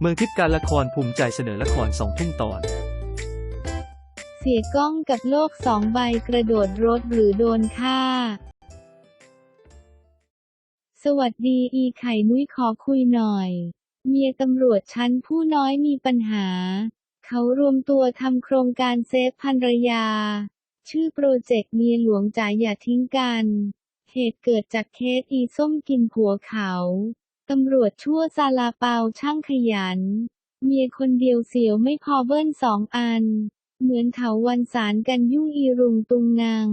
เมืองทิพย์การละครภูมิใจเสนอละครสองทุ่มตอน เสียกล้องกับโลกสองใบกระโดดรถหรือโดนฆ่า สวัสดีอีไข่นุ้ยขอคุยหน่อย เมียตำรวจชั้นผู้น้อยมีปัญหา เขารวมตัวทำโครงการเซฟภรรยา ชื่อโปรเจกต์เมียหลวงจ๋าอย่าทิ้งกัน เหตุเกิดจากเคสอีส้มกินผัวเขา ตำรวจชั่วซาลาเปาช่างขยัน เมียคนเดียวเสียวไม่พอเบิ้ลสองอัน เหมือนเถาวันสารกันยุ่งอีรุงตุงนาง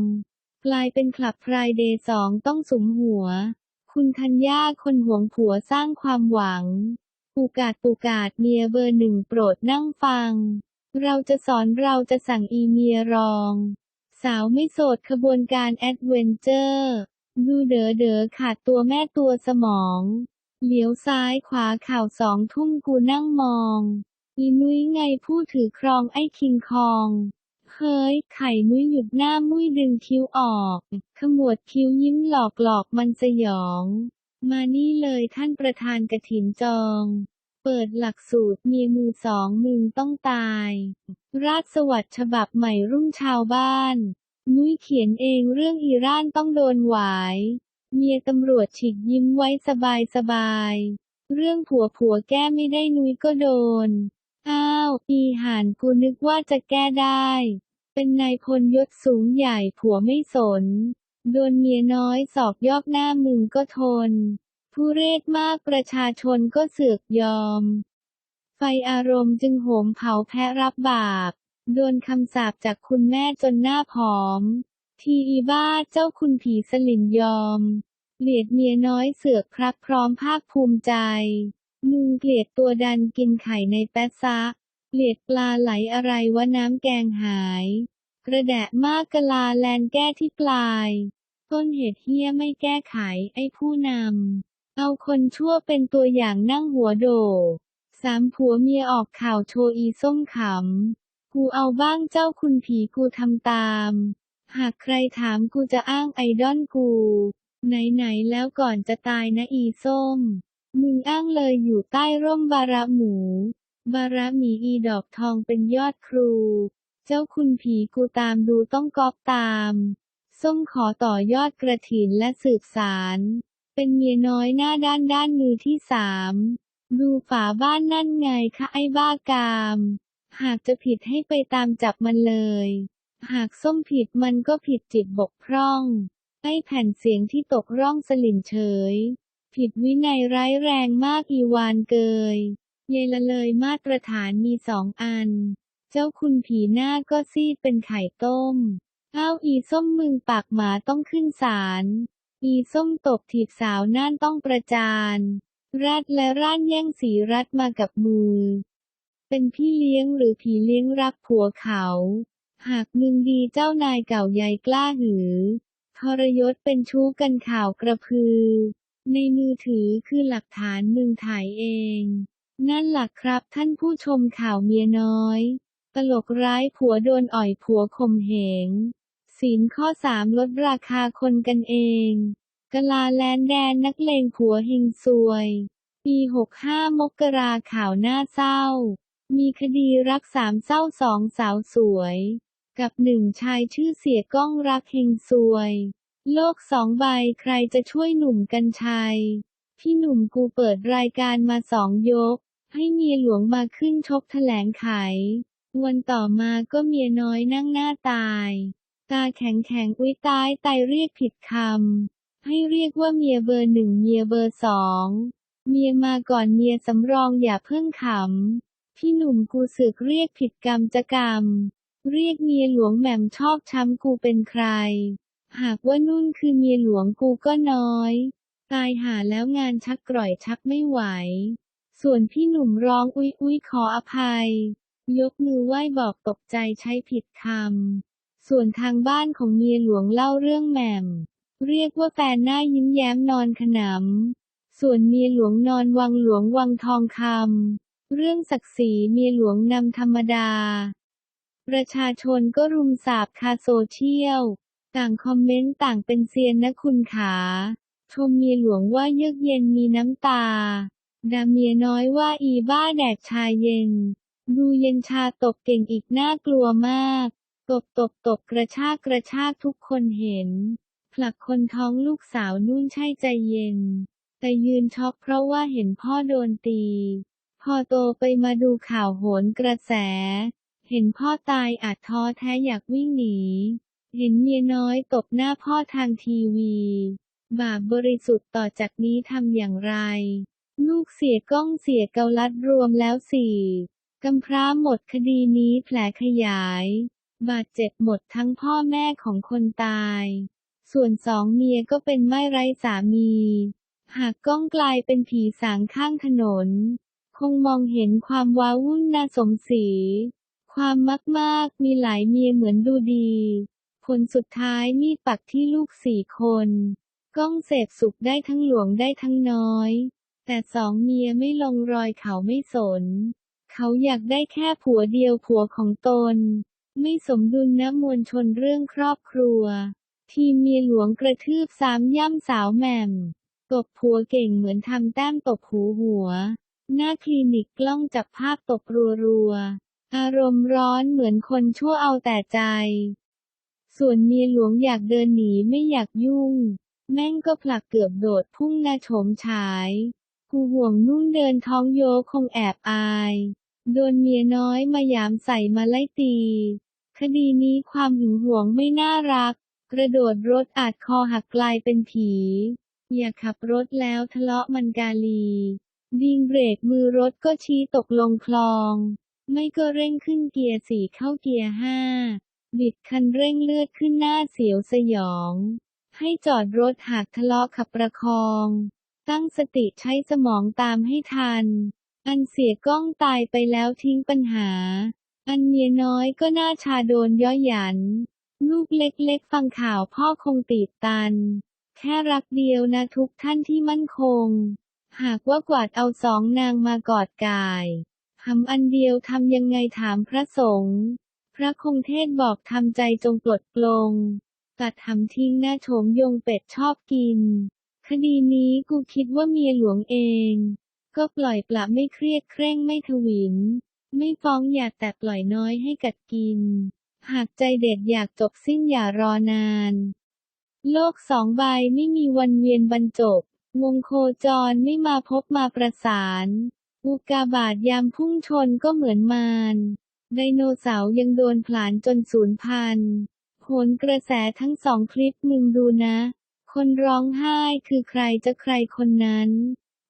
กลายเป็นคลับไพรเดย์สองต้องสมหัว คุณธัญญาคนห่วงผัวสร้างความหวัง ปูกาดปูกาดเมียเบอร์หนึ่งโปรดนั่งฟัง เราจะสอนเราจะสั่งอีเมียรอง สาวไม่โสดขบวนการแอดเวนเจอร์ ดูเด๋อเด๋อขาดตัวแม่ตัวสมอง เลี้ยวซ้ายขวาข่าวสองทุ่มกูนั่งมอง อีนุ้ยไงผู้ถือครองไอ้คิงคองเฮ้ย ไข่มุ้ยหยุดหน้ามุ้ยดึงคิ้วออก ขมวดคิ้วยิ้มหลอกหลอกมันสยอง มานี่เลยท่านประธานกระถินจอง เปิดหลักสูตรเมียมือสองมึงต้องตาย ราชสวัสดิ์ฉบับใหม่รุ่งชาวบ้านนุ้ยเขียนเองเรื่องอีร่านต้องโดนหวาย เมียตำรวจฉีกยิ้มไว้สบายสบาย เรื่องผัวผัวแก้ไม่ได้นุ้ยก็โดน อ้าว อีห่านกูนึกว่าจะแก้ได้ เป็นนายพลยศสูงใหญ่ผัวไม่สน โดนเมียน้อยสอกยอกหน้ามึงก็ทน ผู้เรศมากประชาชนก็เสือกยอม ไฟอารมณ์จึงโหมเผาแพะรับบาป โดนคำสาปจากคุณแม่จนหน้าผอม ทีอีบ้าเจ้าคุณผีสลินยอม เกลียดเมียน้อยเสือกพรักพร้อมภาคภูมิใจ มึงเกลียดตัวดันกินไข่ในแป๊ะซะ เกลียดปลาไหลอะไรวะน้ำแกงหาย กระแดะมากกะลาแลนแก้ที่ปลาย ต้นเหตุเฮี้ยไม่แก้ไขไอ้ผู้นำ เอาคนชั่วเป็นตัวอย่างนั่งหัวโดสามผัวเมียออกข่าวโชว์อีส้มขำ กูเอาบ้างเจ้าคุณผีกูทำตาม หากใครถามกูจะอ้างไอดอลกู ไหนๆแล้วก่อนจะตายนะอีส้ม มึงอ้างเลยอยู่ใต้ร่มบาระหมู บาระหมีอีดอกทองเป็นยอดครู เจ้าคุณผีกูตามดูต้องกอบตาม ส้มขอต่อยอดกระถินและสืบสาร เป็นเมียน้อยหน้าด้านด้านมือที่สามดูฝาบ้านนั่นไงคะไอ้บ้ากาม หากจะผิดให้ไปตามจับมันเลย หากส้มผิดมันก็ผิดจิตบกพร่อง ไอ้แผ่นเสียงที่ตกร่องสลิ่นเฉย ผิดวินัยร้ายแรงมากอีวานเกย เยละเลยมาตรฐานมีสองอัน เจ้าคุณผีหน้าก็ซีดเป็นไข่ต้ม อ้าวอีส้มมึงปากหมาต้องขึ้นศาล อีส้มตบถีบสาวน่านต้องประจานรัดและร่านแย่งสีรัดมากับมือ เป็นพี่เลี้ยงหรือผีเลี้ยงรักผัวเขา หากมึงดีเจ้านายเก่าใหญ่กล้าหือ ทรยศเป็นชู้กันข่าวกระพือ ในมือถือคือหลักฐานมึงถ่ายเอง นั่นหลักครับท่านผู้ชมข่าวเมียน้อย ตลกร้ายผัวโดนอ่อยผัวข่มเหงศีลข้อสามลดราคาคนกันเอง กลาแลนแดนนักเลงผัวเฮงซวย ปี 65 มกราข่าวหน้าเศร้า มีคดีรักสามเศร้าสองสาวสวย กับหนึ่งชายชื่อเสียก้องรักเฮงซวย โลกสองใบใครจะช่วยหนุ่มกัญชัย พี่หนุ่มกูเปิดรายการมาสองยก ให้เมียหลวงมาขึ้นชกแถลงไข วันต่อมาก็เมียน้อยนั่งหน้าตาย ตาแข็งแข็งอุ้ยตายตายเรียกผิดคำ ให้เรียกว่าเมียเบอร์หนึ่งเมียเบอร์สองเมียมาก่อนเมียสำรองอย่าเพิ่งขำ พี่หนุ่มกูสึกเรียกผิดกรรมจะกรรม เรียกเมียหลวงแหม่มชอบช้ำกูเป็นใคร หากว่านุ่นคือเมียหลวงกูก็น้อย ตายหาแล้วงานชักกร่อยชักไม่ไหว ส่วนพี่หนุ่มร้องอุ้ยอุ้ยขออภัย ยกมือไหว้บอกตกใจใช้ผิดคำ ส่วนทางบ้านของเมียหลวงเล่าเรื่องแหม่ม เรียกว่าแฟนหน้ายิ้มแย้มนอนขนำ ส่วนเมียหลวงนอนวังหลวงวังทองคำเรื่องศักดิ์ศรีเมียหลวงนำธรรมดา ประชาชนก็รุมสาบคาโซเชียล ต่างคอมเมนต์ต่างเป็นเซียนนะคุณขาชมเมียหลวงว่าเยือกเย็นมีน้ำตาดาเมียน้อยว่าอีบ้าแดกชาเย็น ดูเย็นชาตบเก่งอีกน่ากลัวมาก ตบตบตบกระชากกระชากทุกคนเห็น ผลักคนท้องลูกสาวนุ่นใช่ใจเย็น แต่ยืนช็อกเพราะว่าเห็นพ่อโดนตี พอโตไปมาดูข่าวโหนกระแส เห็นพ่อตายอาจท้อแท้อยากวิ่งหนี เห็นเมียน้อยตบหน้าพ่อทางทีวี บาปบริสุทธิ์ต่อจากนี้ทำอย่างไร ลูกเสียกล้องเสียเกาลัดรวมแล้วสี่กำพร้าหมดคดีนี้แผลขยาย บาดเจ็บหมดทั้งพ่อแม่ของคนตาย ส่วนสองเมียก็เป็นไม่ไร้สามี หากกล้องกลายเป็นผีสางข้างถนน คงมองเห็นความว้าวุ่นน่าสมศรี ความมากๆ มีหลายเมียเหมือนดูดี ผลสุดท้ายมีดปักที่ลูกสี่คน ก้องเสพสุขได้ทั้งหลวงได้ทั้งน้อย แต่สองเมียไม่ลงรอยเขาไม่สน เขาอยากได้แค่ผัวเดียวผัวของตน ไม่สมดุลนะมวลชนเรื่องครอบครัว ทีเมียหลวงกระทืบสามย่ำสาวแหม่มตบผัวเก่งเหมือนทำแต้มตบหูหัว หน้าคลินิกกล้องจับภาพตบรัวๆ อารมณ์ร้อนเหมือนคนชั่วเอาแต่ใจ ส่วนเมียหลวงอยากเดินหนีไม่อยากยุ่ง แม่งก็ผลักเกือบโดดพุ่งหน้าโฉมฉาย กูห่วงนุ่นเดินท้องโยคงแอบอาย โดนเมียน้อยมายามใส่มาไล่ตี คดีนี้ความหึงหวงไม่น่ารัก กระโดดรถอาจคอหักกลายเป็นผี อย่าขับรถแล้วทะเลาะมันกาลี ดิงเบรกมือรถก็ชี้ตกลงคลอง ไม่ก็เร่งขึ้นเกียร์สี่เข้าเกียร์ห้า บิดคันเร่งเลือดขึ้นหน้าเสียวสยอง ให้จอดรถหากทะเลาะขับประคอง ตั้งสติใช้สมองตามให้ทัน อันเสียกล้องตายไปแล้วทิ้งปัญหา อันเมียน้อยก็น่าชาโดนย่อยหยัน ลูกเล็กๆฟังข่าวพ่อคงตีบตัน แค่รักเดียวนะทุกท่านที่มั่นคง หากว่ากวาดเอาสองนางมากอดกาย ทำอันเดียวทำยังไงถามพระสงฆ์ พระคงเทศบอกทำใจจงปลดปลง ตัดทำทิ้งหน้าโฉมยงเป็ดชอบกิน คดีนี้กูคิดว่าเมียหลวงเอง ก็ปล่อยปละไม่เครียดเคร่งไม่ทวิน ไม่ฟ้องอยากแต่ปล่อยน้อยให้กัดกิน หากใจเด็ดอยากจบสิ้นอย่ารอนาน โลกสองใบไม่มีวันเวียนบรรจบวงโคจรไม่มาพบมาประสาน อุกาบาตยามพุ่งชนก็เหมือนมารไดโนเสาร์ยังโดนผลาญจนสูญพันธุ์โหนกระแสทั้งสองคลิปมึงดูนะ คนร้องไห้คือใครจะใครคนนั้น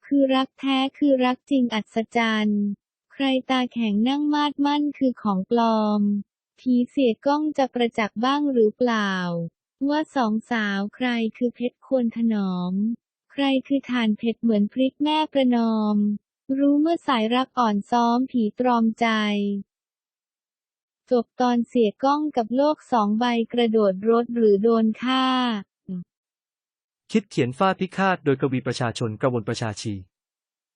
คือรักแท้คือรักจริงอัศจรรย์ ใครตาแข็งนั่งมาดมั่นคือของปลอม ผีเสียกล้องจะประจักษ์บ้างหรือเปล่า ว่าสองสาวใครคือเพชรควรถนอม ใครคือฐานเพชรเหมือนพริกแม่ประนอม รู้เมื่อสายรักอ่อนซ้อมผีตรอมใจ จบตอนเสียกล้องกับโลกสองใบกระโดดรถหรือโดนฆ่า คิดเขียนฟาพิฆาตโดยกวีประชาชนกระวนประชาชี